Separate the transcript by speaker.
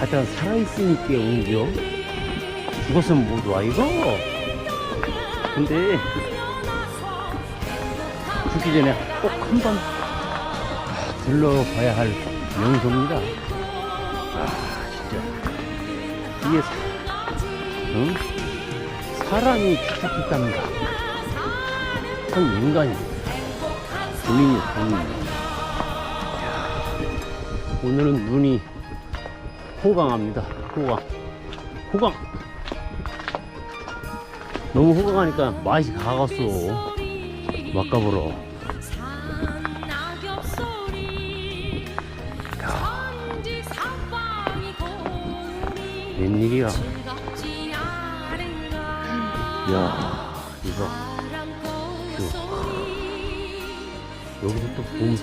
Speaker 1: 하여튼 살아있으니까 옮겨. 죽었으면 못 와, 이거? 근데, 죽기 전에 꼭 한 번 들러봐야 할 명소입니다. 아, 진짜. 이게, 사, 응? 사람이 축축했답니다. 한 인간이. 본인이 본인. 오늘은 눈이 호강합니다. 호강. 호강. 너무 호강하니까 맛이 가갔어. 막가보러. 웬일이야. 야 이거. 뷰. 여기서 또 봄,